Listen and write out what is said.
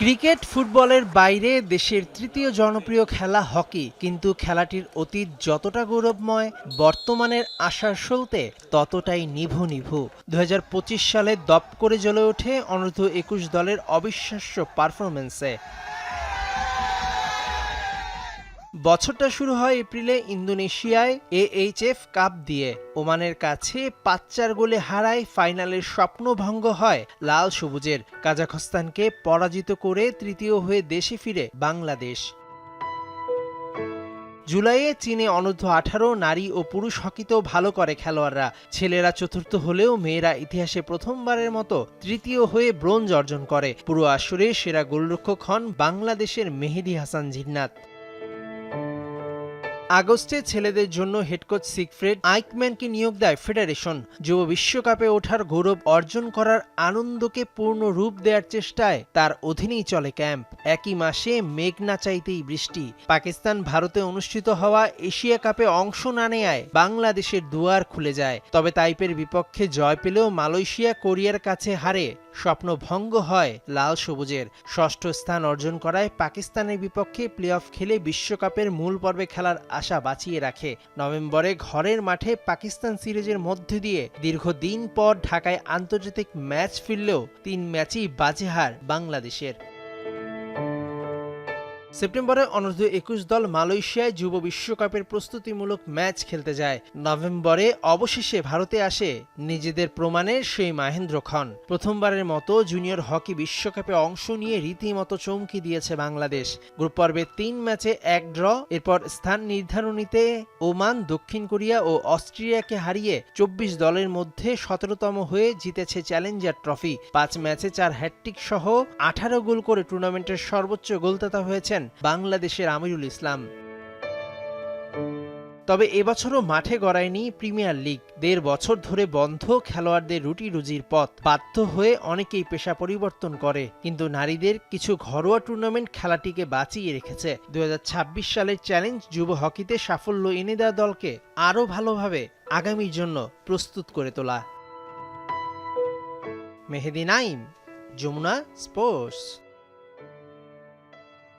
Cricket ফুটবলের বাইরে দেশের তৃতীয় জনপ্রিয় খেলা হকি, কিন্তু খেলাটির অতীত যতটা গৌরবময় বর্তমানের আশার সলতে ততটাই নিভু নিভু। দু হাজার পঁচিশ সালে দপ করে জ্বলে ওঠে অনূর্ধ্ব একুশ দলের অবিশ্বাস্য পারফরমেন্সে বছরটা শুরু হয় এপ্রিলে ইন্দোনেশিয়ায় এএইচএফ কাপ দিয়ে। ওমানের কাছে পাঁচ চার গোলে হারায় ফাইনালের স্বপ্নভঙ্গ হয় লাল সবুজের। কাজাখস্তানকে পরাজিত করে তৃতীয় হয়ে দেশে ফিরে বাংলাদেশ। জুলাইয়ে চীনে অনূর্ধ্ব আঠারো নারী ও পুরুষ হকিতেও ভালো করে খেলোয়াড়রা। ছেলেরা চতুর্থ হলেও মেয়েরা ইতিহাসে প্রথমবারের মতো তৃতীয় হয়ে ব্রোঞ্জ অর্জন করে। পুরো আসরে সেরা গোলরক্ষক হন বাংলাদেশের মেহেদি হাসান জিন্নাত। আগস্টে ছেলেদের জন্য হেডকোচ সিগফ্রেড আইকম্যানকে নিয়োগ দেয় ফেডারেশন। যুব বিশ্বকাপে ওঠার গৌরব অর্জন করার আনন্দকে পূর্ণ রূপ দেওয়ার চেষ্টায় তার অধীনেই চলে ক্যাম্প। একই মাসে মেঘ না চাইতেই বৃষ্টি। পাকিস্তান ভারতে অনুষ্ঠিত হওয়া এশিয়া কাপে অংশ না নেয়ায় বাংলাদেশের দুয়ার খুলে যায়। তবে তাইপের বিপক্ষে জয় পেলেও মালয়েশিয়া কোরিয়ার কাছে হারে। স্বপ্ন ভঙ্গ হয় লাল সবুজের। ষষ্ঠ স্থান অর্জন করায় পাকিস্তানের বিপক্ষে প্লে অফ খেলে বিশ্বকাপের মূল পর্বে খেলার আশা বাঁচিয়ে রাখে। নভেম্বরে ঘরের মাঠে পাকিস্তান সিরিজের মধ্যে দিয়ে দীর্ঘদিন পর ঢাকায় আন্তর্জাতিক ম্যাচ ফিরলেও তিন ম্যাচেই বাজেহার বাংলাদেশের। সেপ্টেম্বরে অনূর্ধ্ব একুশ দল মালয়েশিয়ায় যুব বিশ্বকাপের প্রস্তুতিমূলক ম্যাচ খেলতে যায়। নভেম্বরে অবশেষে ভারতে আসে নিজেদের প্রমাণের সেই মাহেন্দ্র খন। প্রথমবারের মতো জুনিয়র হকি বিশ্বকাপে অংশ নিয়ে রীতিমতো চমকি দিয়েছে বাংলাদেশ। গ্রুপ পর্বে তিন ম্যাচে এক ড্র, এরপর স্থান নির্ধারণীতে ওমান, দক্ষিণ কোরিয়া ও অস্ট্রেলিয়াকে হারিয়ে চব্বিশ দলের মধ্যে সতেরোতম হয়ে জিতেছে চ্যালেঞ্জার ট্রফি। পাঁচ ম্যাচে চার হ্যাট্রিক সহ আঠারো গোল করে টুর্নামেন্টের সর্বোচ্চ গোলদাতা হয়েছেন বাংলাদেশের আমিরুল ইসলাম। তবে এবছরও মাঠে গড়ায়নি প্রিমিয়ার লিগ। দেড় বছর ধরে বন্ধ খেলোয়াড়দের রুটি রুজির পথ। বাধ্য হয়ে অনেকেই পেশা পরিবর্তন করে, কিন্তু নারীদের কিছু ঘরোয়া টুর্নামেন্ট খেলাটিকে বাঁচিয়ে রেখেছে। দু হাজার ছাব্বিশ সালের চ্যালেঞ্জ যুব হকিতে সাফল্য এনে দেওয়া দলকে আরও ভালোভাবে আগামীর জন্য প্রস্তুত করে তোলা। মেহেদি নাইম যমুনা স্পোর্টস।